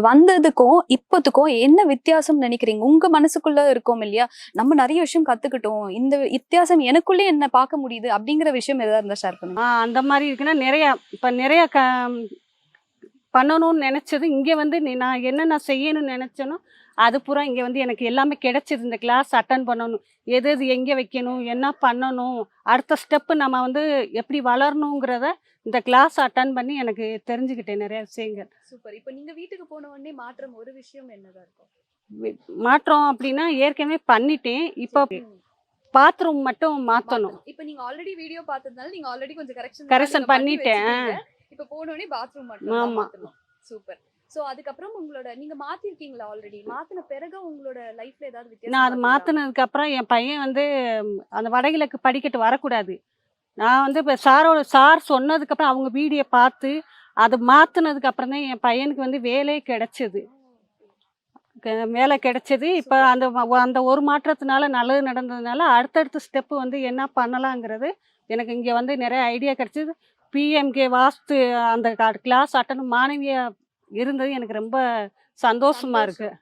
வந்ததுக்கும் இப்பத்துக்கும் என்ன வித்தியாசம் நினைக்கிறீங்க? உங்க மனசுக்குள்ள இருக்கோம் இல்லையா? நம்ம நிறைய விஷயம் கத்துக்கிட்டோம். இந்த வித்தியாசம் எனக்குள்ளே என்ன பார்க்க முடியுது? அப்படிங்கிற விஷயம் எதாவது இருந்தா ஷேர் பண்ணுங்க. அந்த மாதிரி இருக்குன்னா நிறைய இப்ப நிறைய க பண்ணணும்னு நினச்சது. இங்கே வந்து நீ நான் என்னென்ன செய்யணும்னு நினச்சேனோ அது பூரா இங்கே வந்து எனக்கு எல்லாமே கிடைச்சிது. இந்த கிளாஸ் அட்டன் பண்ணணும். எது எது எங்கே வைக்கணும்? என்ன பண்ணணும்? அடுத்த ஸ்டெப்பு நம்ம வந்து எப்படி வளரணுங்கிறத இந்த கிளாஸ் அட்டன் பண்ணி எனக்கு தெரிஞ்சுக்கிட்டேன் நிறைய விஷயங்கள். சூப்பர். இப்போ நீங்க வீட்டுக்கு போன உடனே மாற்றம் ஒரு விஷயம் என்னதா இருக்கும்? மாற்றம் அப்படின்னா ஏற்கனவே பண்ணிட்டேன். இப்போ பாத்ரூம் மட்டும் மாற்றணும் இப்போ நீங்க ஆல்ரெடி வீடியோ பார்த்ததுனால நீங்க ஆல்ரெடி கொஞ்சம் கரெக்ஷன் Correction பண்ணிட்டேன். இப்போ போன உடனே பாத்ரூம் மட்டும். மாத்தணும் சூப்பர் சோ அதுக்கப்புறம் உங்களோட நீங்க மாத்திருக்கீங்களா ஆல்ரெடி மாத்தின பிறகு உங்களோட லைஃப்ல ஏதாவது வித்தியாசம் நான் அது? மாற்றினதுக்கு அப்புறம் என் பையன் வந்து அந்த வடகிழக்கு படிக்கட்டு வரக்கூடாது. நான் வந்து இப்போ சாரோட சார் சொன்னதுக்கப்புறம் அவங்க வீடியோ பார்த்து அது மாற்றினதுக்கு அப்புறம் தான் என் பையனுக்கு வந்து வேலையே கிடைச்சது. வேலை கிடைச்சது. இப்போ அந்த அந்த ஒரு மாற்றத்தினால நல்லது நடந்ததுனால அடுத்தடுத்த ஸ்டெப்பு வந்து என்ன பண்ணலாங்கிறது எனக்கு இங்கே வந்து நிறைய ஐடியா கிடைச்சது. பிஎம்கே வாஸ்து அந்த கிளாஸ் அட்டன் மாணவியாக இருந்தது எனக்கு ரொம்ப சந்தோஷமா இருக்குது